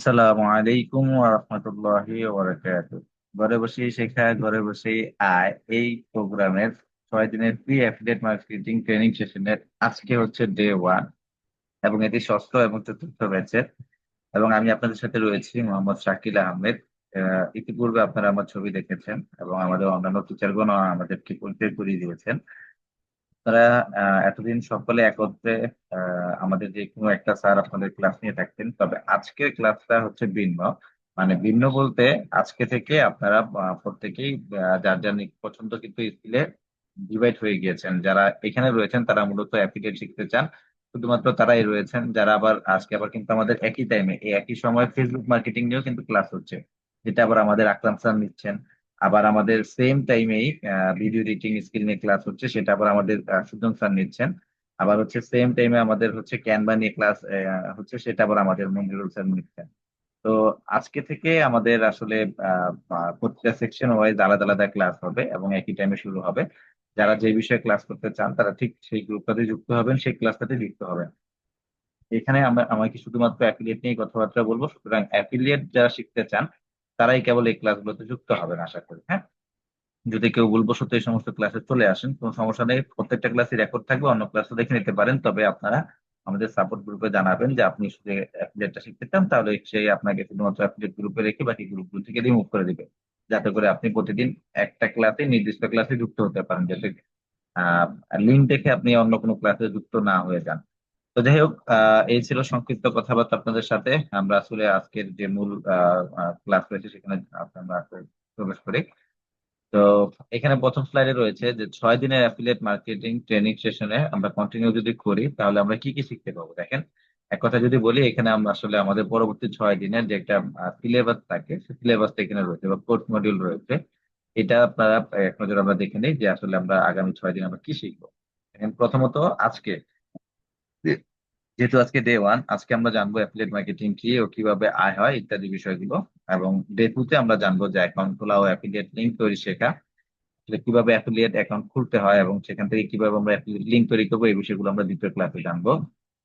আসসালামু আলাইকুম ওয়া রাহমাতুল্লাহি ওয়া বারাকাতুহু ঘরে বসেই শেখা ঘরে বসেই আয়। এই প্রোগ্রামের ছয় দিনের প্রি অ্যাফিলিয়েট মার্কেটিং ট্রেনিং সেশনের আজকে হচ্ছে ডে ওয়ান এবং এটি ষষ্ঠ এবং চতুর্থ ব্যাচের এবং আমি আপনাদের সাথে রয়েছি মোহাম্মদ শাকিল আহমেদ। আহ, ইতিপূর্বে আপনারা আমার ছবি দেখেছেন এবং আমাদের অন্যান্য টিচারগণ আমাদেরকে পরিচয় করিয়ে দিয়েছেন। আহ, এতদিন সকলে একত্রে আমাদের যে কোনো একটা স্যার আপনাদের ক্লাস নিয়ে থাকতেন। তবে আজকের ক্লাসটা হচ্ছে ভিন্ন। মানে ভিন্ন বলতে আজকে থেকে আপনারা প্রত্যেকেই যার যার পছন্দ কিন্তু স্কিলে ডিভাইড হয়ে গিয়েছেন। যারা এখানে রয়েছেন তারা মূলত অ্যাফিলিয়েট শিখতে চান। শুধুমাত্র তারাই রয়েছেন। যারা আবার আজকে আবার কিন্তু আমাদের একই টাইমে একই সময় ফেসবুক মার্কেটিং নিয়েও কিন্তু ক্লাস হচ্ছে। যেটা আবার আমাদের আকরাম স্যার নিচ্ছেন। আবার আমাদের সেম টাইমেই ভিডিও এডিটিং স্কিল নিয়ে ক্লাস হচ্ছে, সেটা আবার আমাদের সুজন স্যার নিচ্ছেন। আবার হচ্ছে সেম টাইমে আমাদের হচ্ছে ক্যানভা নিয়ে ক্লাস হচ্ছে, সেটা আবার আমাদের মঞ্জুরুল স্যার নিচ্ছেন। তো আজকে থেকে আমাদের আসলে প্রতিটা সেকশন ওয়াইজ আলাদা আলাদা ক্লাস হবে এবং একই টাইমে শুরু হবে। যারা যে বিষয়ে ক্লাস করতে চান, তারা ঠিক সেই গ্রুপটাতে যুক্ত হবেন, সেই ক্লাসটাতে যুক্ত হবেন। এখানে আমরা, আমাকে শুধুমাত্র অ্যাফিলিয়েট নিয়ে কথাবার্তা বলব, সুতরাং অ্যাফিলিয়েট যারা শিখতে চান তারাই কেবল এই ক্লাসগুলোতে যুক্ত হবেন আশা করি হ্যাঁ? যদি কেউ ভুলবশত এই সমস্ত ক্লাসে চলে আসেন, কোনো সমস্যা নেই, প্রত্যেকটা ক্লাসে রেকর্ড থাকবে, অন্য ক্লাসে দেখে নিতে পারেন, তবে আপনারা আমাদের সাপোর্ট গ্রুপে জানাবেন যে আপনি শুধু অ্যাফিলিয়েটটা শিখতে চান, তাহলে সেই আপনাকে শুধুমাত্র অ্যাফিলিয়েট গ্রুপে রেখে বাকি গ্রুপগুলো থেকে রিমুভ করে দিবে। যাতে করে আপনি প্রতিদিন একটা ক্লাসে নির্দিষ্ট ক্লাসে যুক্ত হতে পারেন, যাতে লিঙ্ক দেখে আপনি অন্য কোনো ক্লাসে যুক্ত না হয়ে যান। তো যাই হোক এই ছিল সংক্ষিপ্ত কথাবার্তা আপনাদের সাথে। আমরা আসলে আজকের যে মূল ক্লাস রয়েছে সেখানে আমরা প্রবেশ করি। তো এখানে প্রথম স্লাইডে রয়েছে যে ছয় দিনের অ্যাফিলিয়েট মার্কেটিং ট্রেনিং সেশনে আমরা কন্টিনিউ যদি করি, তাহলে আমরা কি কি শিখতে পাবো দেখেন, এক কথা যদি বলি, এখানে আমরা আসলে আমাদের পরবর্তী ছয় দিনের যে একটা সিলেবাস থাকে, সেই সিলেবাসটা এখানে রয়েছে বা কোর্স মডিউল রয়েছে। এটা আপনারা, এক নজর আমরা দেখে নিই যে আসলে আমরা আগামী ছয় দিন আমরা কি শিখব। প্রথমত আজকে যেহেতু আজকে ডে ওয়ান আজকে আমরা জানব অ্যাফিলিয়েট মার্কেটিং কি ও কীভাবে আয় হয় ইত্যাদি বিষয়গুলো এবং ডে টু তে আমরা জানব যে অ্যাকাউন্ট খোলা ও অ্যাফিলিয়েট লিঙ্ক তৈরি শেখা কীভাবে অ্যাফিলিয়েট অ্যাকাউন্ট খুলতে হয় এবং সেখান থেকে কীভাবে আমরা লিঙ্ক তৈরি করব এই বিষয়গুলো আমরা দ্বিতীয় ক্লাসে জানব।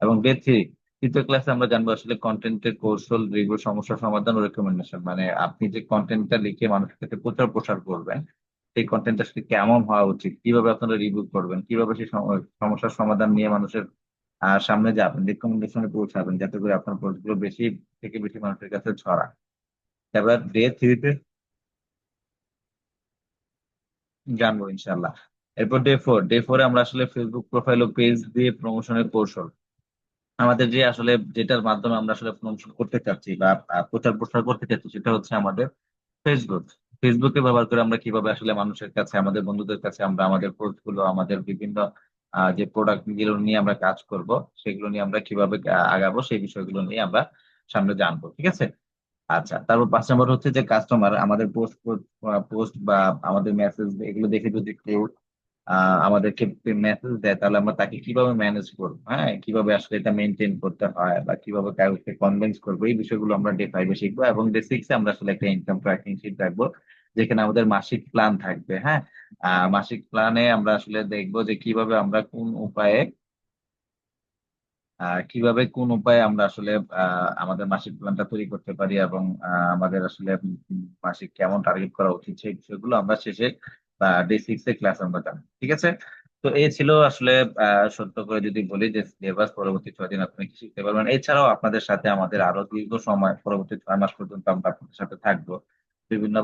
এবং ডে থ্রি তৃতীয় ক্লাসে আমরা জানব আসলে কন্টেন্টের কৌশল রিভিউ সমস্যা সমাধান ও রেকমেন্ডেশন মানে আপনি যে কন্টেন্টটা লিখে মানুষের কাছে প্রচার প্রসার করবেন, সেই কন্টেন্ট আসলে কেমন হওয়া উচিত, কীভাবে আপনারা রিভিউ করবেন, কীভাবে সেই সম- সমস্যার সমাধান নিয়ে মানুষের আহ, সামনে যাবেন রেকমেন্ডেশনে পৌঁছাবেন যাতে করে আপনার পোস্টগুলো বেশি থেকে বেশি মানুষের কাছে ছড়ায়। তারপর ডে থ্রিতে জানব ইনশাল্লাহ এরপর ডে ফোর ডে ফোরে আমরা আসলে ফেসবুক প্রোফাইল ও পেজ দিয়ে প্রমোশনের কৌশল। আমাদের যে আসলে যেটার মাধ্যমে আমরা আসলে প্রমোশন করতে চাচ্ছি বা প্রচার প্রসার করতে চাচ্ছি সেটা হচ্ছে আমাদের ফেসবুক ফেসবুকে ব্যবহার করে আমরা কীভাবে আসলে মানুষের কাছে আমাদের বন্ধুদের কাছে আমরা আমাদের পোস্টগুলো আমাদের বিভিন্ন যে প্রোডাক্টগুলো নিয়ে আমরা কাজ করব, সেগুলো নিয়ে আমরা কীভাবে আগাবো, সেই বিষয়গুলো নিয়ে আমরা সামনে জানব, ঠিক আছে? আচ্ছা তারপর পাঁচ নম্বর হচ্ছে যে কাস্টমার আমাদের পোস্ট পোস্ট বা আমাদের মেসেজ এগুলো দেখে যদি কেউ আমাদেরকে মেসেজ দেয়, তাহলে আমরা তাকে কীভাবে ম্যানেজ করব? হ্যাঁ কীভাবে আসলে এটা মেনটেন করতে হয় বা কীভাবে কাউকে কনভিন্স করব? এই বিষয়গুলো আমরা ডে ফাইভে শিখব এবং ডে সিক্সে আমরা আসলে একটা ইনকাম ট্র্যাকিং শিট রাখব। যেখানে আমাদের মাসিক প্ল্যান থাকবে হ্যাঁ? মাসিক প্ল্যানে আমরা আসলে দেখব যে কীভাবে আমরা কোন উপায়ে কীভাবে কোন উপায়ে আমরা আসলে আমাদের মাসিক প্ল্যানটা তৈরি করতে পারি এবং আমাদের আসলে মাসিক কেমন টার্গেট করা উচিত সেই বিষয়গুলো আমরা শেষে ডে সিক্স এ ক্লাস আমরা জানি ঠিক আছে? তো এই ছিল আসলে সত্য করে যদি বলি যে সিলেবাস পরবর্তী ছয় দিন আপনি কি শিখতে পারবেন। এছাড়াও আপনাদের সাথে আমাদের আরও দীর্ঘ সময়, পরবর্তী ছয় মাস পর্যন্ত আমরা আপনাদের সাথে থাকব। বিভিন্ন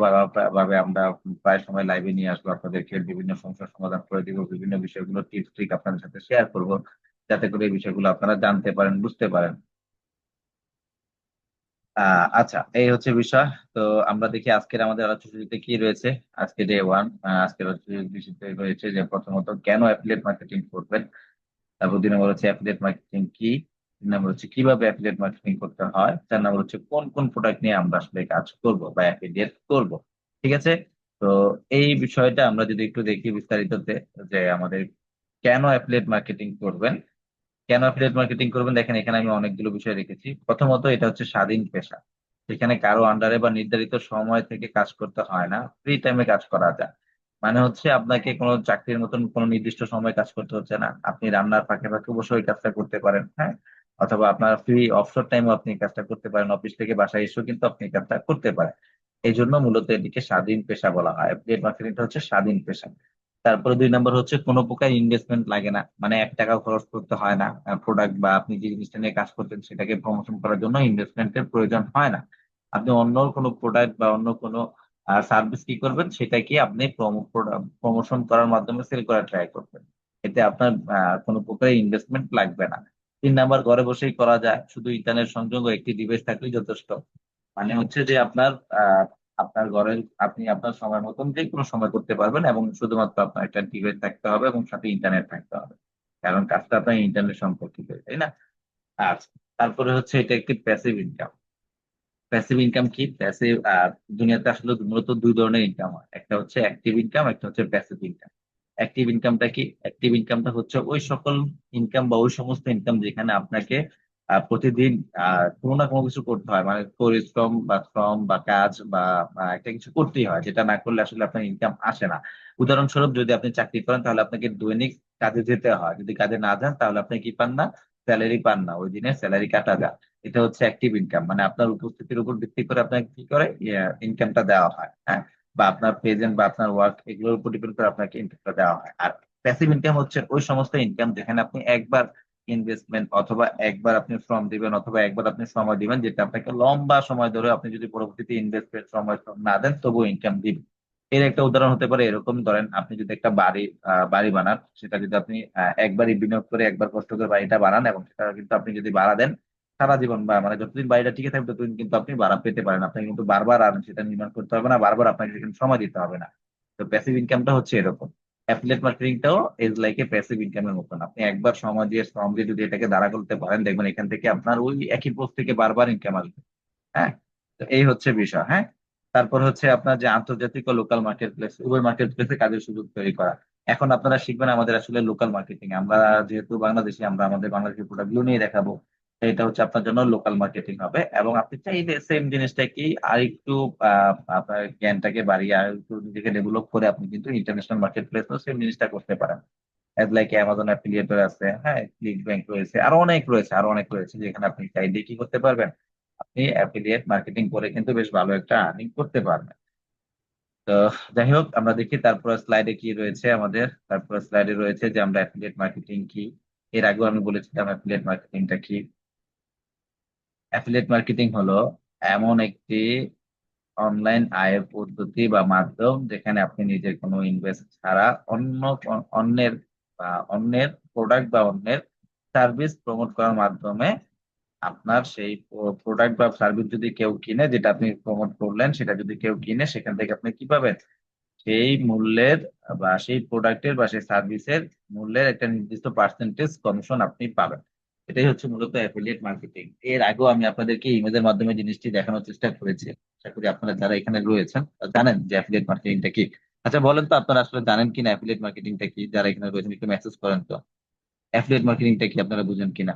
ভাবে আমরা প্রায় সময় লাইভে নিয়ে আসব আপনাদেরকে বিভিন্ন সমস্যার সমাধান করে দিব, বিভিন্ন বিষয়গুলো টিপস ট্রিক আপনাদের সাথে শেয়ার করব, যাতে করে এই বিষয়গুলো আপনারা জানতে পারেন, বুঝতে পারেন। আচ্ছা এই হচ্ছে বিষয়। তো আমরা দেখি আজকের আমাদের আলোচনাতে কি রয়েছে? আজকে ডে ওয়ান আজকের বিষয়তে রয়েছে যে প্রথমত কেন অ্যাফিলিয়েট মার্কেটিং করবেন? তারপর দুই নম্বর হচ্ছে অ্যাফিলিয়েট মার্কেটিং কি? তিন নম্বর হচ্ছে কীভাবে অ্যাফিলিয়েট মার্কেটিং করতে হয় চার নম্বর হচ্ছে কোন কোন প্রোডাক্ট নিয়ে আমরা আসলে কাজ করব বা অ্যাফিলিয়েট করব, ঠিক আছে? তো এই বিষয়টা আমরা যদি একটু দেখি বিস্তারিততে যে আমাদের কেন অ্যাফিলিয়েট মার্কেটিং করবেন? কেন অ্যাফিলিয়েট মার্কেটিং করবেন? দেখেন, এখানে আমি অনেকগুলো বিষয় রেখেছি। প্রথমত এটা হচ্ছে স্বাধীন পেশা। সেখানে কারও আন্ডারে বা নির্ধারিত সময় থেকে কাজ করতে হয় না ফ্রি টাইমে কাজ করা যায়। মানে হচ্ছে আপনাকে কোনো চাকরির মতন কোনো নির্দিষ্ট সময় কাজ করতে হচ্ছে না। আপনি রান্নার ফাঁকে ফাঁকে বসে ওই কাজটা করতে পারেন হ্যাঁ? অথবা আপনার ফ্রি অবসর টাইমও আপনি কাজটা করতে পারেন। অফিস থেকে বাসায় এসেও কিন্তু আপনি কাজটা করতে পারেন। এই জন্য মূলত এটিকে স্বাধীন পেশা বলা হয়। অ্যাফিলিয়েট মার্কেটিংটা হচ্ছে স্বাধীন পেশা। তারপরে দুই নম্বর হচ্ছে কোনো প্রকার ইনভেস্টমেন্ট লাগে না। মানে এক টাকাও খরচ করতে হয় না। প্রোডাক্ট বা আপনি যে জিনিসটা নিয়ে কাজ করতেন সেটাকে প্রমোশন করার জন্য ইনভেস্টমেন্টের প্রয়োজন হয় না। আপনি অন্য কোনো প্রোডাক্ট বা অন্য কোনো সার্ভিস কি করবেন? সেটাকে আপনি প্রমোশন করার মাধ্যমে সেল করার ট্রাই করবেন। এতে আপনার কোনো প্রকার ইনভেস্টমেন্ট লাগবে না। তিন নাম্বার ঘরে বসেই করা যায়। শুধু ইন্টারনেট সংযোগ একটি ডিভাইস থাকলেই যথেষ্ট। মানে হচ্ছে যে আপনার আপনার ঘরে আপনি আপনার সময় মতন যে কোনো সময় করতে পারবেন এবং শুধুমাত্র আপনার একটা ডিভাইস থাকতে হবে এবং সাথে ইন্টারনেট থাকতে হবে। কারণ কাজটা আপনার ইন্টারনেট সম্পর্কিত, তাই না? আচ্ছা তারপরে হচ্ছে এটা একটি প্যাসিভ ইনকাম প্যাসিভ ইনকাম কি? প্যাসিভ দুনিয়াতে আসলে মূলত দুই ধরনের ইনকাম হয়। একটা হচ্ছে অ্যাক্টিভ ইনকাম একটা হচ্ছে প্যাসিভ ইনকাম অ্যাক্টিভ ইনকামটা কি? অ্যাক্টিভ ইনকামটা হচ্ছে ওই সকল ইনকাম বা ওই সমস্ত ইনকাম যেখানে আপনাকে প্রতিদিন কোনো না কোনো কিছু করতে হয়। মানে পরিশ্রম বা শ্রম বা কাজ বা একটা কিছু করতেই হয়, যেটা না করলে আসলে আপনার ইনকাম আসে না। উদাহরণস্বরূপ যদি আপনি চাকরি করেন, তাহলে আপনাকে দৈনিক কাজে যেতে হয়। যদি কাজে না যান, তাহলে আপনি কি পান না? স্যালারি পান না। ওই দিনে স্যালারি কাটা যায়। এটা হচ্ছে অ্যাক্টিভ ইনকাম মানে আপনার উপস্থিতির উপর ভিত্তি করে আপনাকে কি করে ইনকামটা দেওয়া হয়। হ্যাঁ? বা আপনার প্রেজেন্ট বা আপনার ওয়ার্ক এগুলোর উপর ডিপেন্ড করে আপনাকে ইনকামটা দেওয়া হয়। আর প্যাসিভ ইনকাম হচ্ছে ওই সমস্ত ইনকাম যেখানে আপনি একবার ইনভেস্টমেন্ট অথবা একবার আপনি শ্রম দিবেন অথবা একবার আপনি সময় দিবেন, যেটা আপনাকে লম্বা সময় ধরে আপনি যদি পরবর্তীতে ইনভেস্টমেন্ট সময় না দেন, তবুও ইনকাম দিবেন। এর একটা উদাহরণ হতে পারে এরকম, ধরেন আপনি যদি একটা বাড়ি বাড়ি বানান, সেটা যদি আপনি একবারই বিনিয়োগ করে একবার কষ্ট করে বাড়িটা বানান এবং সেটা কিন্তু আপনি যদি ভাড়া দেন সারা জীবন বা মানে যতদিন বাড়িটা টিকে থাকবে, ততদিন কিন্তু আপনি ভাড়া পেতে পারেন। আপনাকে কিন্তু বারবার আর সেটা নির্মাণ করতে হবে না, বারবার আপনাকে সেখানে সময় দিতে হবে না। তো প্যাসিভ ইনকামটা হচ্ছে এরকম। অ্যাফিলিয়েট মার্কেটিংটাও ইজ লাইক এ প্যাসিভ ইনকামের মতন। আপনি একবার সময় দিয়ে, শ্রম দিয়ে যদি এটাকে দাঁড়া করতে পারেন, দেখবেন এখান থেকে আপনার ওই একই পোস্ট থেকে বারবার ইনকাম আসবে। হ্যাঁ? তো এই হচ্ছে বিষয় হ্যাঁ? তারপর হচ্ছে আপনার যে আন্তর্জাতিক ও লোকাল মার্কেট প্লেস উভয় মার্কেট প্লেসে কাজের সুযোগ তৈরি করা। এখন আপনারা শিখবেন আমাদের আসলে লোকাল মার্কেটিং আমরা যেহেতু বাংলাদেশি, আমরা আমাদের বাংলাদেশের প্রোডাক্টগুলো নিয়ে দেখাবো। এটা হচ্ছে আপনার জন্য লোকাল মার্কেটিং হবে। এবং আপনি চাইলে সেম জিনিসটাকে আর একটু আপনার জ্ঞানটাকে বাড়িয়ে আর একটু নিজেকে ডেভেলপ করে আপনি কিন্তু ইন্টারন্যাশনাল মার্কেট প্লেসেও সেম জিনিসটা করতে পারেন। এজ লাইক অ্যামাজন অ্যাফিলিয়েটর আছে হ্যাঁ ক্লিক ব্যাংক রয়েছে, আরও অনেক রয়েছে, আরও অনেক রয়েছে যেখানে আপনি চাইলে কি করতে পারবেন? আপনি অ্যাফিলিয়েট মার্কেটিং করে কিন্তু বেশ ভালো একটা আর্নিং করতে পারবেন। তো যাই হোক, আমরা দেখি তারপর স্লাইডে কি রয়েছে আমাদের। তারপর স্লাইডে রয়েছে যে আমরা অ্যাফিলিয়েট মার্কেটিং কি। এর আগেও আমি বলেছিলাম অ্যাফিলিয়েট মার্কেটিংটা কি। অ্যাফিলিয়েট মার্কেটিং হলো এমন একটি অনলাইন আয়ের পদ্ধতি বা মাধ্যম যেখানে আপনি নিজের কোনো ইনভেস্ট ছাড়া অন্য অন্যের বা অন্যের প্রোডাক্ট বা অন্যের সার্ভিস প্রমোট করার মাধ্যমে আপনার সেই প্রোডাক্ট বা সার্ভিস যদি কেউ কিনে, যেটা আপনি প্রমোট করলেন, সেটা যদি কেউ কিনে, সেখান থেকে আপনি কি পাবেন? সেই মূল্যের বা সেই প্রোডাক্টের বা সেই সার্ভিসের মূল্যের একটা নির্দিষ্ট পার্সেন্টেজ কমিশন আপনি পাবেন। এটাই হচ্ছে মূলত অ্যাফিলিয়েট মার্কেটিং এর আগেও আমি আপনাদেরকে ইমেজের মাধ্যমে জিনিসটি দেখানোর চেষ্টা করেছি। আশা করি আপনারা যারা এখানে রয়েছেন জানেন যে অ্যাফিলিয়েট মার্কেটিংটা কি। আচ্ছা বলেন তো আপনারা আসলে জানেন কিনা অ্যাফিলিয়েট মার্কেটিংটা কি, যারা এখানে রয়েছেন একটু মেসেজ করেন তো। অ্যাফিলিয়েট মার্কেটিংটা কি আপনারা বুঝেন কিনা?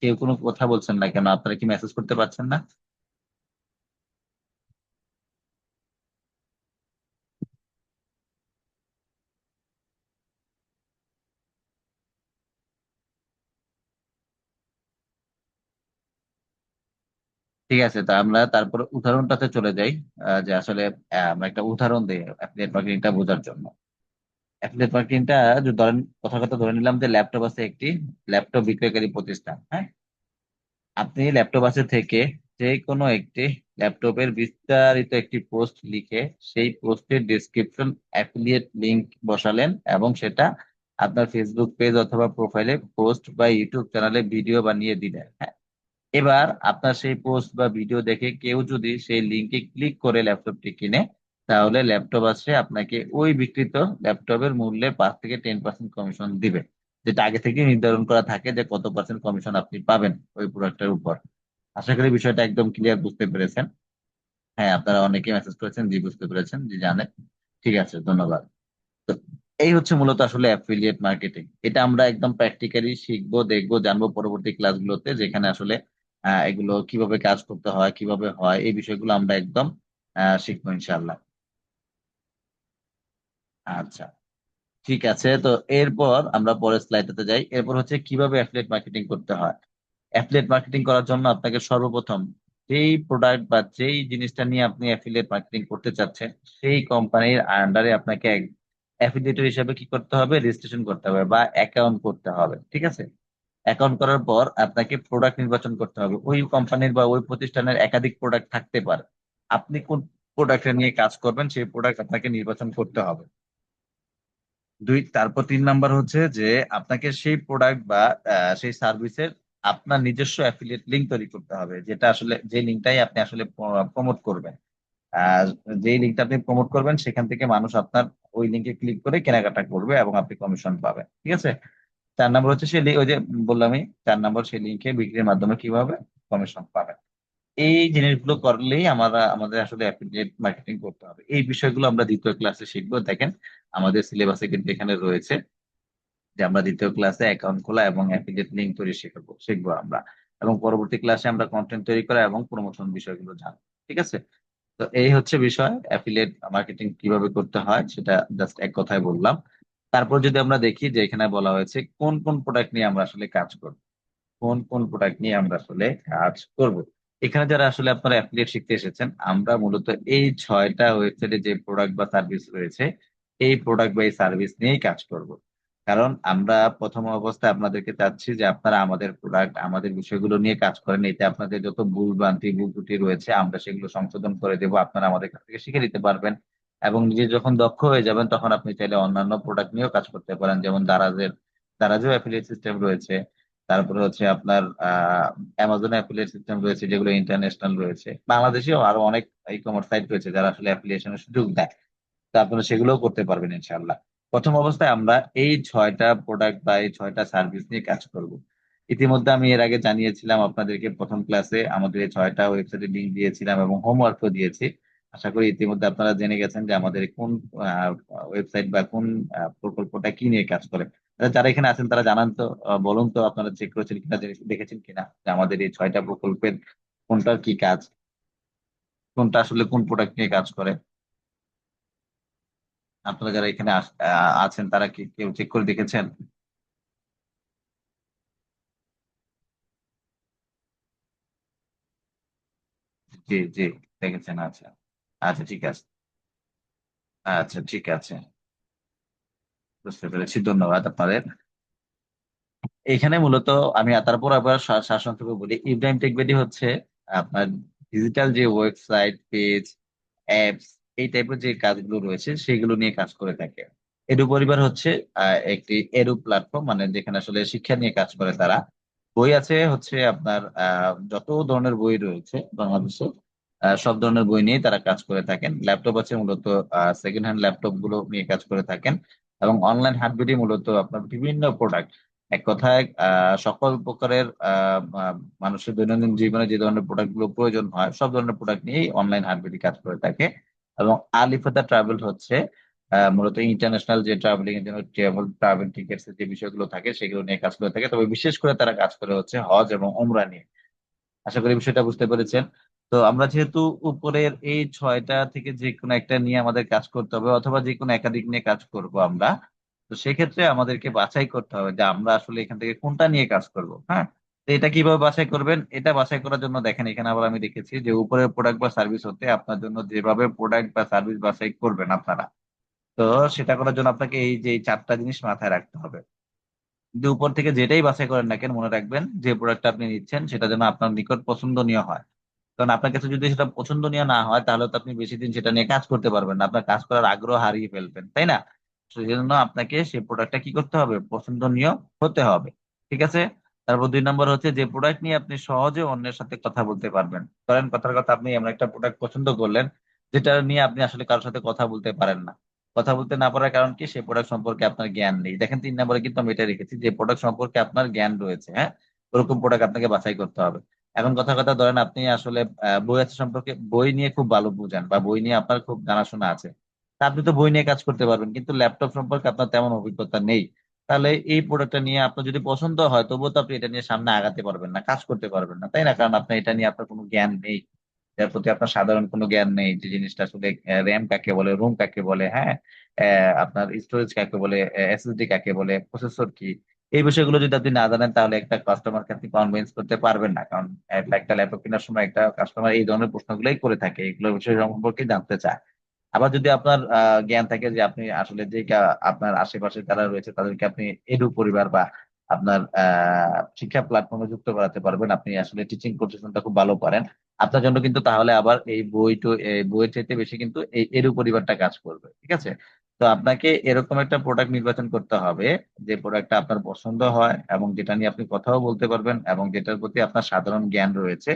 কেউ কোনো কথা বলছেন না কেন? আপনারা কি মেসেজ করতে পারছেন না? ঠিক আছে, তা আমরা তারপর উদাহরণটাতে চলে যাই যে আসলে আমরা একটা উদাহরণ দিই অ্যাফিলিয়েট মার্কেটিংটা বোঝার জন্য। অ্যাফিলিয়েট মার্কেটিংটা যে ধরেন কথার কথা ধরে নিলাম যে ল্যাপটপ আছে একটি ল্যাপটপ বিক্রয়কারী প্রতিষ্ঠান হ্যাঁ? আপনি ল্যাপটপ আছে থেকে যে কোনো একটি ল্যাপটপের বিস্তারিত একটি পোস্ট লিখে সেই পোস্টের ডেসক্রিপশন অ্যাফিলিয়েট লিংক বসালেন এবং সেটা আপনার ফেসবুক পেজ অথবা প্রোফাইলে পোস্ট বা ইউটিউব চ্যানেলে ভিডিও বানিয়ে দিলেন হ্যাঁ? এবার আপনার সেই পোস্ট বা ভিডিও দেখে কেউ যদি সেই লিঙ্কে ক্লিক করে ল্যাপটপটি কিনে, তাহলে ল্যাপটপ আসে আপনাকে ওই বিক্রিত ল্যাপটপের মূল্যে পাঁচ থেকে টেন পার্সেন্ট কমিশন দিবে। যেটা আগে থেকে নির্ধারণ করা থাকে যে কত পার্সেন্ট কমিশন আপনি পাবেন ওই প্রোডাক্টের উপর। আশা করি বিষয়টা একদম ক্লিয়ার বুঝতে পেরেছেন। হ্যাঁ আপনারা অনেকে মেসেজ করেছেন, জি বুঝতে পেরেছেন, জি জানেন। ঠিক আছে, ধন্যবাদ। তো এই হচ্ছে মূলত আসলে অ্যাফিলিয়েট মার্কেটিং এটা আমরা একদম প্র্যাকটিক্যালি শিখব, দেখব, জানব পরবর্তী ক্লাসগুলোতে যেখানে আসলে এগুলো কীভাবে কাজ করতে হয়, কীভাবে হয়, এই বিষয়গুলো আমরা একদম শিখব ইনশাল্লাহ আচ্ছা ঠিক আছে, তো এরপর আমরা পরের স্লাইডটাতে যাই। এরপর হচ্ছে কীভাবে অ্যাফিলিয়েট মার্কেটিং করতে হয়। অ্যাফিলিয়েট মার্কেটিং করার জন্য আপনাকে সর্বপ্রথম যেই প্রোডাক্ট বা যেই জিনিসটা নিয়ে আপনি অ্যাফিলিয়েট মার্কেটিং করতে চাচ্ছেন, সেই কোম্পানির আন্ডারে আপনাকে অ্যাফিলিয়েটর হিসেবে কি করতে হবে? রেজিস্ট্রেশন করতে হবে বা অ্যাকাউন্ট করতে হবে, ঠিক আছে? অ্যাকাউন্ট করার পর আপনাকে প্রোডাক্ট নির্বাচন করতে হবে। ওই কোম্পানির বা ওই প্রতিষ্ঠানের একাধিক প্রোডাক্ট থাকতে পারে। আপনি কোন প্রোডাক্টটা নিয়ে কাজ করবেন, সেই প্রোডাক্ট আপনাকে নির্বাচন করতে হবে। দুই, তারপর তিন নাম্বার হচ্ছে যে আপনাকে সেই প্রোডাক্ট বা সেই সার্ভিসের আপনার নিজস্ব অ্যাফিলিয়েট লিঙ্ক তৈরি করতে হবে, যেটা আসলে, যে লিঙ্কটাই আপনি আসলে প্রমোট করবেন। যে লিঙ্কটা আপনি প্রমোট করবেন, সেখান থেকে মানুষ আপনার ওই লিঙ্কে ক্লিক করে কেনাকাটা করবে এবং আপনি কমিশন পাবেন। ঠিক আছে? চার নাম্বার হচ্ছে সেই ওই যে বললামই, চার নাম্বার সেই লিঙ্কে বিক্রির মাধ্যমে কীভাবে কমিশন পাবেন এই জিনিসগুলো করলেই আমরা, আমাদের আসলে অ্যাফিলিয়েট মার্কেটিং করতে হবে। এই বিষয়গুলো আমরা দ্বিতীয় ক্লাসে শিখব। দেখেন, আমাদের সিলেবাসে কিন্তু এখানে রয়েছে যে আমরা দ্বিতীয় ক্লাসে অ্যাকাউন্ট খোলা এবং অ্যাফিলিয়েট লিঙ্ক তৈরি শিখব শিখব আমরা। এবং পরবর্তী ক্লাসে আমরা কন্টেন্ট তৈরি করা এবং প্রমোশন বিষয়গুলো জানব, ঠিক আছে? তো এই হচ্ছে বিষয় অ্যাফিলিয়েট মার্কেটিং কীভাবে করতে হয়, সেটা জাস্ট এক কথায় বললাম। তারপর যদি আমরা দেখি যে এখানে বলা হয়েছে কোন কোন প্রোডাক্ট নিয়ে আমরা আসলে কাজ করব, কোন কোন প্রোডাক্ট নিয়ে আমরা আসলে কাজ করব। এখানে যারা আসলে আপনারা অ্যাফিলিয়েট শিখতে এসেছেন, আমরা মূলত এই ছয়টা ওয়েবসাইটে যে প্রোডাক্ট বা সার্ভিস রয়েছে, এই প্রোডাক্ট বা এই সার্ভিস নিয়েই কাজ করব। কারণ আমরা প্রথম অবস্থায় আপনাদেরকে চাচ্ছি যে আপনারা আমাদের প্রোডাক্ট আমাদের বিষয়গুলো নিয়ে কাজ করেন, এতে আপনাদের যত ভুল ভ্রান্তি ভুল ত্রুটি রয়েছে, আমরা সেগুলো সংশোধন করে দেবো, আপনারা আমাদের কাছ থেকে শিখে নিতে পারবেন। এবং নিজে যখন দক্ষ হয়ে যাবেন, তখন আপনি চাইলে অন্যান্য প্রোডাক্ট নিয়েও কাজ করতে পারেন। যেমন দারাজের, দারাজেও অ্যাফিলিয়েট সিস্টেম রয়েছে। তারপরে হচ্ছে আপনার অ্যামাজন অ্যাফিলিয়েট সিস্টেম রয়েছে, যেগুলো ইন্টারন্যাশনাল রয়েছে। বাংলাদেশেও আরও অনেক ই কমার্স সাইট রয়েছে যারা আসলে অ্যাফিলিয়েশনের সুযোগ দেয়। তো আপনারা সেগুলোও করতে পারবেন ইনশাল্লাহ প্রথম অবস্থায় আমরা এই ছয়টা প্রোডাক্ট বা এই ছয়টা সার্ভিস নিয়ে কাজ করব। ইতিমধ্যে আমি এর আগে জানিয়েছিলাম আপনাদেরকে প্রথম ক্লাসে আমাদের এই ছয়টা ওয়েবসাইটে লিঙ্ক দিয়েছিলাম এবং হোমওয়ার্কও দিয়েছি। আশা করি ইতিমধ্যে আপনারা জেনে গেছেন যে আমাদের কোন ওয়েবসাইট বা কোন প্রকল্পটা কি নিয়ে কাজ করে। আচ্ছা, যারা এখানে আছেন তারা জানান তো বলুন তো আপনারা চেক করেছেন কিনা দেখেছেন কিনা যে আমাদের এই ছয়টা প্রকল্পের কোনটার কি কাজ? কোনটা আসলে কোন প্রোডাক্ট নিয়ে কাজ করে? আপনারা যারা এখানে আছেন তারা কি কেউ চেক করে দেখেছেন? জি জি দেখেছেন আচ্ছা। আচ্ছা ঠিক আছে। আচ্ছা ঠিক আছে। বুঝতে পেরেছি, ধন্যবাদ আপনাদের। এখানে মূলত আমি তারপর আবার সারসংক্ষেপে বলি, ইব্রাহিম টেকবেডি হচ্ছে আপনার ডিজিটাল যে ওয়েবসাইট পেজ অ্যাপস এই টাইপের যে কাজগুলো রয়েছে, সেগুলো নিয়ে কাজ করে থাকে। এডু পরিবার হচ্ছে একটি এডু প্ল্যাটফর্ম মানে যেখানে আসলে শিক্ষা নিয়ে কাজ করে তারা। বই আছে হচ্ছে আপনার যত ধরনের বই রয়েছে বাংলাদেশে সব ধরনের বই নিয়ে তারা কাজ করে থাকেন। ল্যাপটপ আছে মূলত সেকেন্ড হ্যান্ড ল্যাপটপগুলো নিয়ে কাজ করে থাকেন এবং অনলাইন হার্ডওয়্যারই মূলত আপনার বিভিন্ন প্রোডাক্ট এক কথায় সকল প্রকারের মানুষের দৈনন্দিন জীবনে যে ধরনের প্রোডাক্টগুলো প্রয়োজন হয়, সব ধরনের প্রোডাক্ট নিয়েই অনলাইন হার্ডওয়্যারই কাজ করে থাকে এবং আলিফাতা ট্রাভেল হচ্ছে মূলত ইন্টারন্যাশনাল যে ট্রাভেলিং এর জন্য ট্রাভেল ট্রাভেল টিকেটস যে বিষয়গুলো থাকে সেগুলো নিয়ে কাজ করে থাকে। তবে বিশেষ করে তারা কাজ করে হচ্ছে হজ এবং ওমরা নিয়ে। আশা করি বিষয়টা বুঝতে পেরেছেন। তো আমরা যেহেতু উপরের এই ছয়টা থেকে যে কোনো একটা নিয়ে আমাদের কাজ করতে হবে অথবা যে কোনো একাধিক নিয়ে কাজ করব আমরা। তো সেক্ষেত্রে আমাদেরকে বাছাই করতে হবে যে আমরা আসলে এখান থেকে কোনটা নিয়ে কাজ করব হ্যাঁ? তো এটা কীভাবে বাছাই করবেন? এটা বাছাই করার জন্য দেখেন, এখানে আবার আমি দেখেছি যে উপরের প্রোডাক্ট বা সার্ভিস হতে আপনার জন্য যেভাবে প্রোডাক্ট বা সার্ভিস বাছাই করবেন আপনারা, তো সেটা করার জন্য আপনাকে এই যে চারটা জিনিস মাথায় রাখতে হবে। উপর থেকে যেটাই বাছাই করেন না কেন, মনে রাখবেন যে প্রোডাক্টটা আপনি নিচ্ছেন সেটা যেন আপনার নিকট পছন্দনীয় হয়। কারণ আপনার কাছে যদি সেটা পছন্দনীয় না হয়, তাহলে তো আপনি বেশি দিন সেটা নিয়ে কাজ করতে পারবেন না। আপনার কাজ করার আগ্রহ হারিয়ে ফেলবেন, তাই না? সেই জন্য আপনাকে সেই প্রোডাক্টটা কি করতে হবে? পছন্দনীয় হতে হবে, ঠিক আছে? তারপর দুই নম্বর হচ্ছে যে প্রোডাক্ট নিয়ে আপনি সহজে অন্যের সাথে কথা বলতে পারবেন। ধরেন কথার কথা আপনি এমন একটা প্রোডাক্ট পছন্দ করলেন, যেটা নিয়ে আপনি আসলে কারোর সাথে কথা বলতে পারেন না। কথা বলতে না পারার কারণ কি? সেই প্রোডাক্ট সম্পর্কে আপনার জ্ঞান নেই। দেখেন তিন নম্বরে কিন্তু আমি এটা রেখেছি যে প্রোডাক্ট সম্পর্কে আপনার জ্ঞান রয়েছে হ্যাঁ? ওরকম প্রোডাক্ট আপনাকে বাছাই করতে হবে। এখন কথা কথা ধরেন আপনি আসলে বই আছে সম্পর্কে, বই নিয়ে খুব ভালো বুঝেন বা বই নিয়ে আপনার খুব জানাশোনা আছে। তা আপনি তো বই নিয়ে কাজ করতে পারবেন, কিন্তু ল্যাপটপ সম্পর্কে আপনার তেমন অভিজ্ঞতা নেই। তাহলে এই প্রোডাক্টটা নিয়ে আপনার যদি পছন্দ হয়, তবুও তো আপনি এটা নিয়ে সামনে আগাতে পারবেন না, কাজ করতে পারবেন না, তাই না? কারণ আপনার এটা নিয়ে আপনার কোনো জ্ঞান নেই। এর প্রতি আপনার সাধারণ কোনো জ্ঞান নেই যে জিনিসটা আসলে র্যাম কাকে বলে রোম কাকে বলে হ্যাঁ? আপনার স্টোরেজ কাকে বলে এসএসডি কাকে বলে প্রসেসর কি? এই বিষয়গুলো যদি আপনি না জানেন, তাহলে একটা কাস্টমারকে আপনি কনভিন্স করতে পারবেন না। কারণ একটা ল্যাপটপ কেনার সময় একটা কাস্টমার এই ধরনের প্রশ্নগুলোই করে থাকে, এগুলোর বিষয় সম্পর্কে জানতে চায়। আবার যদি আপনার জ্ঞান থাকে যে আপনি আসলে যে আপনার আশেপাশে যারা রয়েছে, তাদেরকে আপনি এডু পরিবার বা আপনার শিক্ষা প্ল্যাটফর্মে যুক্ত করাতে পারবেন। আপনি আসলে টিচিং প্রফেশনটা খুব ভালো পারেন আপনার জন্য কিন্তু তাহলে আবার এই বই বইয়ের চাইতে বেশি কিন্তু এই এডু পরিবারটা কাজ করবে, ঠিক আছে? তো আপনাকে এরকম একটা প্রোডাক্ট নির্বাচন করতে হবে, যে প্রোডাক্টটা আপনার পছন্দ হয় এবং যেটা নিয়ে আপনি কথাও বলতে পারবেন এবং যেটার প্রতি আপনার সাধারণ জ্ঞান রয়েছে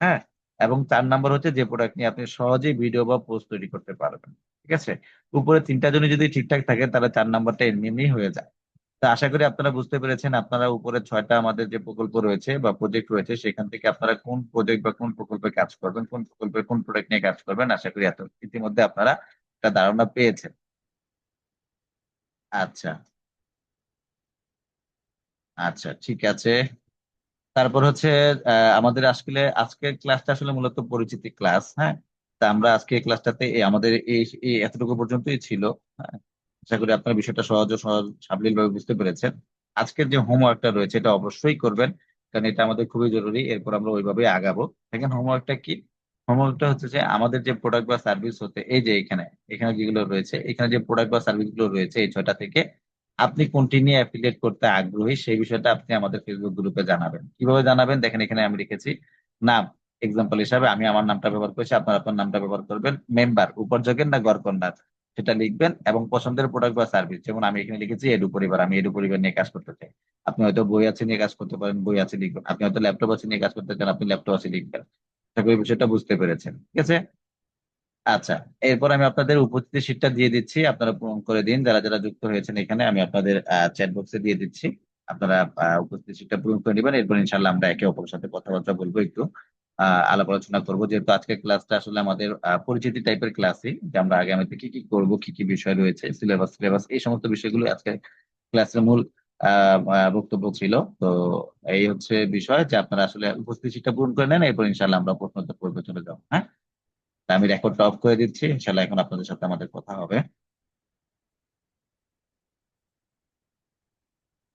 হ্যাঁ? এবং চার নাম্বার হচ্ছে যে প্রোডাক্ট নিয়ে আপনি সহজেই ভিডিও বা পোস্ট তৈরি করতে পারবেন, ঠিক আছে? উপরে তিনটা জনই যদি ঠিকঠাক থাকে, তাহলে চার নাম্বারটা এমনি এমনি হয়ে যায়। তো আশা করি আপনারা বুঝতে পেরেছেন আপনারা উপরে ছয়টা আমাদের যে প্রকল্প রয়েছে বা প্রজেক্ট রয়েছে, সেখান থেকে আপনারা কোন প্রজেক্ট বা কোন প্রকল্পে কাজ করবেন, কোন প্রকল্পে কোন প্রোডাক্ট নিয়ে কাজ করবেন, আশা করি এত ইতিমধ্যে আপনারা একটা ধারণা পেয়েছেন। আচ্ছা। আচ্ছা ঠিক আছে। তারপর হচ্ছে আমাদের আসলে, আজকের ক্লাসটা আসলে মূলত পরিচিতি ক্লাস হ্যাঁ? তা আমরা আজকে ক্লাসটাতে আমাদের এই এতটুকু পর্যন্তই ছিল হ্যাঁ? আশা করি আপনারা বিষয়টা সহজ ও সহজ সাবলীল ভাবে বুঝতে পেরেছেন। আজকের যে হোমওয়ার্কটা রয়েছে, এটা অবশ্যই করবেন, কারণ এটা আমাদের খুবই জরুরি, এরপর আমরা ওইভাবে আগাবো। দেখেন, হোমওয়ার্কটা কি? হোমওয়ার্কটা হচ্ছে যে, আমাদের যে প্রোডাক্ট বা সার্ভিস হতে, এই যে এখানে এখানে যেগুলো রয়েছে, এখানে যে প্রোডাক্ট বা সার্ভিসগুলো রয়েছে, এই ছয়টা থেকে আপনি কোনটি নিয়ে অ্যাফিলিয়েট করতে আগ্রহী, সেই বিষয়টা আপনি আমাদের ফেসবুক গ্রুপে জানাবেন। কীভাবে জানাবেন? দেখেন, এখানে আমি লিখেছি, নাম এক্সাম্পল হিসাবে আমি আমার নামটা ব্যবহার করছি, আপনার আপনার নামটা ব্যবহার করবেন মেম্বার উপযোগের না গড়কন্যার সেটা লিখবেন এবং পছন্দের প্রোডাক্ট বা সার্ভিস যেমন আমি এখানে লিখেছি এডু পরিবার, আমি এডু পরিবার নিয়ে কাজ করতে চাই। আপনি হয়তো বই আছে নিয়ে কাজ করতে পারেন, বই আছে লিখবেন, আপনি হয়তো ল্যাপটপ আছে নিয়ে কাজ করতে চান, আপনি ল্যাপটপ আছে লিখবেন। বিষয়টা বুঝতে পেরেছেন, ঠিক আছে? আচ্ছা এরপর আমি আপনাদের উপস্থিতি শীটটা দিয়ে দিচ্ছি, আপনারা পূরণ করে দিন, যারা যারা যুক্ত হয়েছেন এখানে, আমি আপনাদের চ্যাট বক্সে দিয়ে দিচ্ছি, আপনারা উপস্থিতি শীটটা পূরণ করে নেবেন, এরপর ইনশাল্লাহ আমরা একে অপরের সাথে কথাবার্তা বলব একটু আলাপ আলোচনা করব, যেহেতু আজকের ক্লাসটা আসলে আমাদের পরিচিতি টাইপের ক্লাসই যে আমরা আগামীতে কি কি করব, কি কি বিষয় রয়েছে সিলেবাস সিলেবাস এই সমস্ত বিষয়গুলো আজকে ক্লাসের মূল বক্তব্য ছিল, তো এই হচ্ছে বিষয়, যে আপনারা আসলে উপস্থিতি শীটটা পূরণ করে নেন, এরপর ইনশাল্লাহ আমরা প্রশ্নোত্তর পর্বে চলে যাব হ্যাঁ? আমি রেকর্ডটা অফ করে দিচ্ছি। ইনশাল্লাহ এখন আপনাদের সাথে আমাদের কথা হবে।